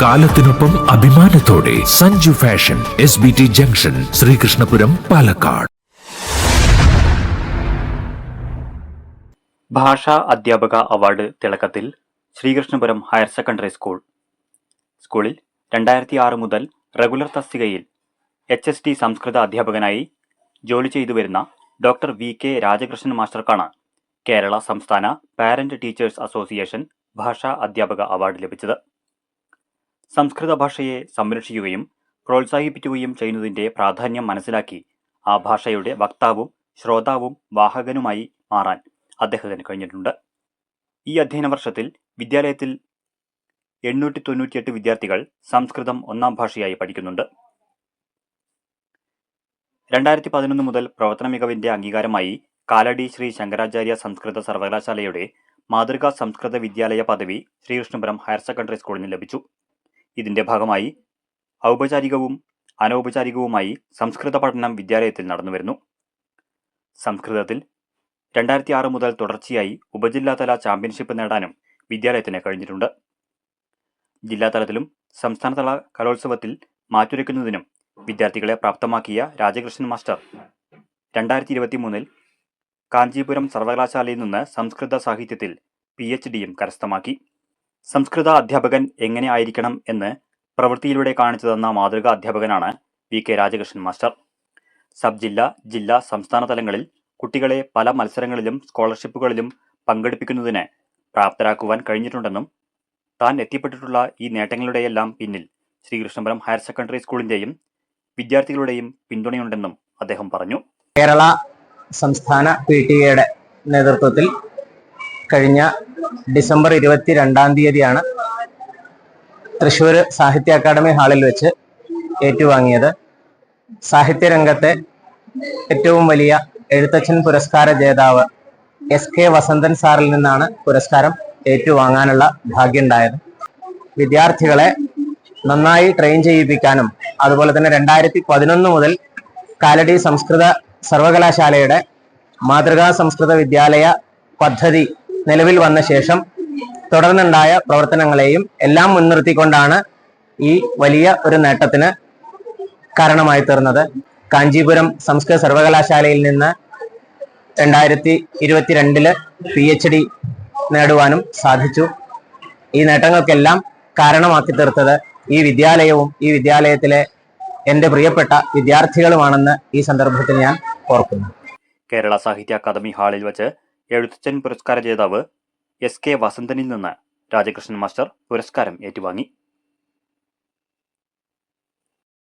കാലത്തിനൊപ്പം അഭിമാനത്തോടെ Sanju fashion S B T junction Sreekrishnapuram Palakkad. ഭാഷാ അധ്യാപക അവാർഡ് തിളക്കത്തിൽ ശ്രീകൃഷ്ണപുരം ഹയർ സെക്കൻഡറി സ്കൂൾ. സ്കൂളിൽ രണ്ടായിരത്തി ആറ് മുതൽ റെഗുലർ തസ്തികയിൽ എച്ച് എസ് ടി സംസ്കൃത അധ്യാപകനായി ജോലി ചെയ്തു വരുന്ന ഡോക്ടർ വി കെ രാജകൃഷ്ണൻ മാസ്റ്റർക്കാണ് കേരള സംസ്ഥാന പാരന്റ് ടീച്ചേഴ്സ് അസോസിയേഷൻ ഭാഷാ അധ്യാപക അവാർഡ് ലഭിച്ചത്. സംസ്കൃത ഭാഷയെ സംരക്ഷിക്കുകയും പ്രോത്സാഹിപ്പിക്കുകയും ചെയ്യുന്നതിന്റെ പ്രാധാന്യം മനസ്സിലാക്കി ആ ഭാഷയുടെ വക്താവും ശ്രോതാവും വാഹകനുമായി മാറാൻ അദ്ദേഹത്തിന് കഴിഞ്ഞിട്ടുണ്ട്. ഈ അധ്യയന വർഷത്തിൽ വിദ്യാലയത്തിൽ എണ്ണൂറ്റി തൊണ്ണൂറ്റിയെട്ട് വിദ്യാർത്ഥികൾ സംസ്കൃതം ഒന്നാം ഭാഷയായി പഠിക്കുന്നുണ്ട്. രണ്ടായിരത്തി പതിനൊന്ന് മുതൽ പ്രവർത്തന മികവിന്റെ അംഗീകാരമായി കാലടി ശ്രീ ശങ്കരാചാര്യ സംസ്കൃത സർവകലാശാലയുടെ മാതൃകാ സംസ്കൃത വിദ്യാലയ പദവി ശ്രീകൃഷ്ണപുരം ഹയർ സെക്കൻഡറി സ്കൂളിന് ലഭിച്ചു. ഇതിന്റെ ഭാഗമായി ഔപചാരികവും അനൗപചാരികവുമായി സംസ്കൃത പഠനം വിദ്യാലയത്തിൽ നടന്നുവരുന്നു സംസ്കൃതത്തിൽ രണ്ടായിരത്തി ആറ് മുതൽ തുടർച്ചയായി ഉപജില്ലാതല ചാമ്പ്യൻഷിപ്പ് നേടാനും വിദ്യാലയത്തിന് കഴിഞ്ഞിട്ടുണ്ട്. ജില്ലാതലത്തിലും സംസ്ഥാനതല കലോത്സവത്തിൽ മാറ്റുരയ്ക്കുന്നതിനും വിദ്യാർത്ഥികളെ പ്രാപ്തമാക്കിയ രാജകൃഷ്ണൻ മാസ്റ്റർ രണ്ടായിരത്തി ഇരുപത്തി മൂന്നിൽ കാഞ്ചീപുരം സർവകലാശാലയിൽ നിന്ന് സംസ്കൃത സാഹിത്യത്തിൽ പി എച്ച് ഡിയും കരസ്ഥമാക്കി. സംസ്കൃത അധ്യാപകൻ എങ്ങനെ ആയിരിക്കണം എന്ന് പ്രവൃത്തിയിലൂടെ കാണിച്ചു തന്ന മാതൃകാ അധ്യാപകനാണ് V K Rajakrishnan master. Sub ജില്ല ജില്ലാ സംസ്ഥാന തലങ്ങളിൽ കുട്ടികളെ പല മത്സരങ്ങളിലും സ്കോളർഷിപ്പുകളിലും പങ്കെടുപ്പിക്കുന്നതിന് പ്രാപ്തരാക്കുവാൻ കഴിഞ്ഞിട്ടുണ്ടെന്നും താൻ എത്തിപ്പെട്ടിട്ടുള്ള ഈ നേട്ടങ്ങളുടെയെല്ലാം പിന്നിൽ ശ്രീകൃഷ്ണപുരം ഹയർ സെക്കൻഡറി സ്കൂളിന്റെയും വിദ്യാർത്ഥികളുടെയും പിന്തുണയുണ്ടെന്നും അദ്ദേഹം പറഞ്ഞു. കേരള സംസ്ഥാന പി ടി എയുടെ നേതൃത്വത്തിൽ കഴിഞ്ഞ ഡിസംബർ ഇരുപത്തി രണ്ടാം തീയതിയാണ് തൃശ്ശൂർ സാഹിത്യ അക്കാദമി ഹാളിൽ വെച്ച് ഏറ്റുവാങ്ങിയത്. സാഹിത്യരംഗത്തെ ഏറ്റവും വലിയ എഴുത്തച്ഛൻ പുരസ്കാര ജേതാവ് എസ് കെ വസന്തൻ സാറിൽ നിന്നാണ് പുരസ്കാരം ഏറ്റുവാങ്ങാനുള്ള ഭാഗ്യമുണ്ടായത്. വിദ്യാർത്ഥികളെ നന്നായി ട്രെയിൻ ചെയ്യിപ്പിക്കാനും അതുപോലെ തന്നെ രണ്ടായിരത്തി പതിനൊന്ന് മുതൽ കാലടി സംസ്കൃത സർവകലാശാലയുടെ മാതൃകാ സംസ്കൃത വിദ്യാലയ പദ്ധതി നിലവിൽ വന്ന ശേഷം തുടർന്നുണ്ടായ പ്രവർത്തനങ്ങളെയും എല്ലാം മുൻനിർത്തിക്കൊണ്ടാണ് ഈ വലിയ ഒരു നേട്ടത്തിന് കാരണമായി തീർന്നത്. കാഞ്ചീപുരം സംസ്കൃത സർവകലാശാലയിൽ നിന്ന് രണ്ടായിരത്തി ഇരുപത്തിരണ്ടിൽ പി എച്ച് ഡി നേടുവാനും സാധിച്ചു. ഈ നേട്ടങ്ങൾക്കെല്ലാം കാരണമാക്കി തീർത്തത് ഈ വിദ്യാലയവും ഈ വിദ്യാലയത്തിലെ എന്റെ പ്രിയപ്പെട്ട വിദ്യാർത്ഥികളുമാണെന്ന് ഈ സന്ദർഭത്തിൽ ഞാൻ ഓർക്കുന്നു. കേരള സാഹിത്യ അക്കാദമി ഹാളിൽ വച്ച് എഴുത്തച്ഛൻ പുരസ്കാര ജേതാവ് എസ് കെ വസന്തനിൽ നിന്ന് രാജകൃഷ്ണൻ മാസ്റ്റർ പുരസ്കാരം ഏറ്റുവാങ്ങി.